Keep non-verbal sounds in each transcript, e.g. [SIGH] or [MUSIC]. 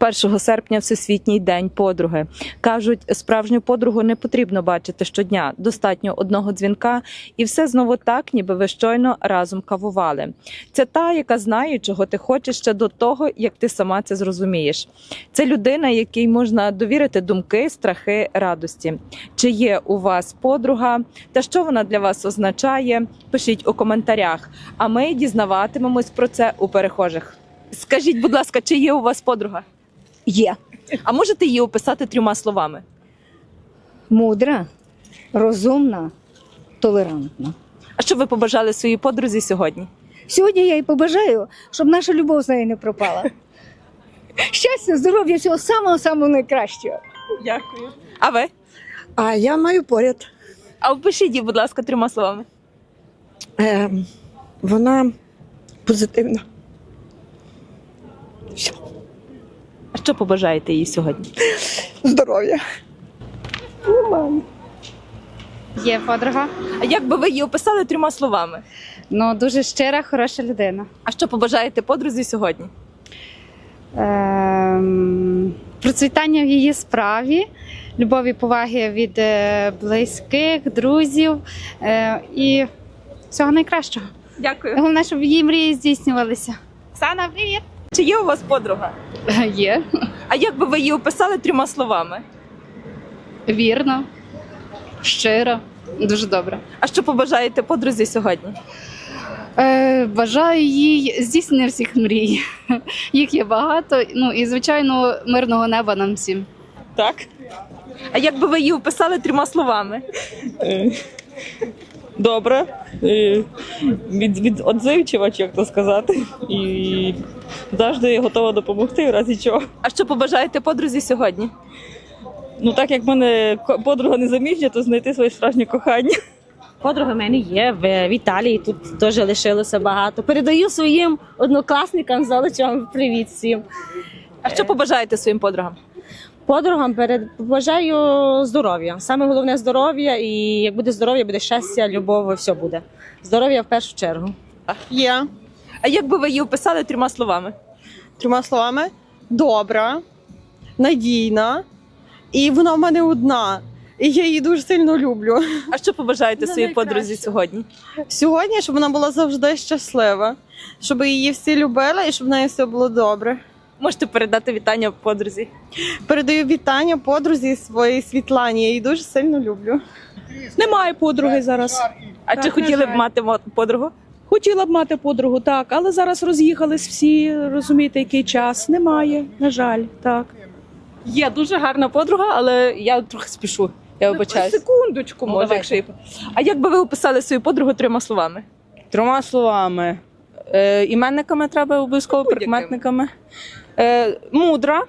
1 серпня Всесвітній день подруги. Кажуть, справжню подругу не потрібно бачити щодня. Достатньо одного дзвінка, і все знову так, ніби ви щойно разом кавували. Це та, яка знає, чого ти хочеш ще до того, як ти сама це зрозумієш. Це людина, якій можна довірити думки, страхи, радості. Чи є у вас подруга та що вона для вас означає? Пишіть у коментарях. А ми дізнаватимемось про це у перехожих. Скажіть, будь ласка, чи є у вас подруга? Є А можете її описати трьома словами? мудра, розумна, толерантна. А що ви побажали своїй подрузі сьогодні? Сьогодні я їй побажаю, щоб наша любов з нею не пропала. [LAUGHS] Щастя, здоров'я, всього самого самого найкращого. Дякую. А ви? А я маю поряд. А опишіть її, будь ласка, трьома словами. Е, вона позитивна. Все. Що побажаєте їй сьогодні? Здоров'я. Є подруга. А як би ви її описали трьома словами? Ну дуже щира, хороша людина. А що побажаєте подрузі сьогодні? Ем, процвітання в її справі, любові, поваги від е, близьких, друзів е, і всього найкращого. Дякую. Головне, щоб її мрії здійснювалися. Оксана, привіт! Чи є у вас подруга? [LAUGHS] Є. А як би ви її описали трьома словами? Вірно, щиро, дуже добре. А що побажаєте подрузі сьогодні? Е, бажаю їй здійснення всіх мрій. Їх є багато. Ну і звичайно, мирного неба нам всім. Так. А як би ви її описали трьома словами? добре, е, від, від отзивчива, чи як то сказати, і завжди готова допомогти в разі чого. А що побажаєте подрузі сьогодні? Ну так як в мене подруга незаміжня, то знайти своє справжнє кохання. Подруга в мене є в в Італії, тут теж лишилося багато. Передаю своїм однокласникам Золочам привіт всім. А що побажаєте своїм подругам? Подругам перед бажаю здоров'я. Саме головне здоров'я, і як буде здоров'я, буде щастя, любов, все буде. Здоров'я в першу чергу. Є А як би ви її описали трьома словами? трьома словами: добра, надійна, і вона в мене одна. І я її дуже сильно люблю. А що побажаєте Ну, своїй найкраще. подрузі сьогодні? Сьогодні, щоб вона була завжди щаслива, щоб її всі любили і щоб в неї все було добре. Можете передати вітання подрузі. Передаю вітання подрузі своїй Світлані. Я її дуже сильно люблю. Немає подруги зараз. А чи хотіли б мати мо- подругу? Хотіла б мати подругу, так, але зараз роз'їхались всі, розумієте, який час. Немає, на жаль, так. Є дуже гарна подруга, але я трохи спішу. Я вибачаюсь. Секундочку, Ну, може, давайте. якщо. А як би ви описали свою подругу трьома словами? Трьома словами. Е, іменниками треба обов'язково прикметниками. Е, мудра,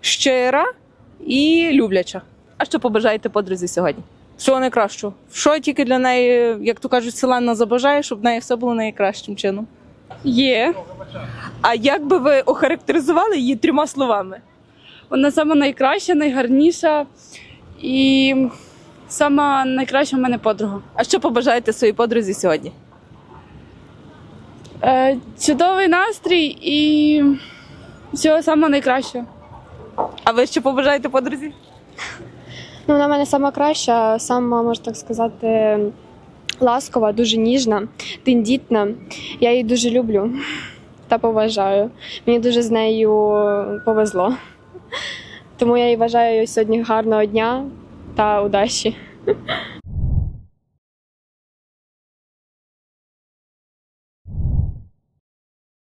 щира і любляча. А що побажаєте подрузі сьогодні? Всього найкращого. Що тільки для неї, як то кажуть, селена забажає, щоб в неї все було найкращим чином. Є. А як би ви охарактеризували її трьома словами? Вона сама найкраща, найгарніша і сама найкраща в мене подруга. А що побажаєте своїй подрузі сьогодні? Е, чудовий настрій і всього самого найкращого. А ви що побажаєте подрузі? Ну, вона в мене сама краща, сама, можна так сказати, ласкова, дуже ніжна, тендітна. Я її дуже люблю та поважаю. Мені дуже з нею повезло. Тому я їй вважаю сьогодні гарного дня та удачі.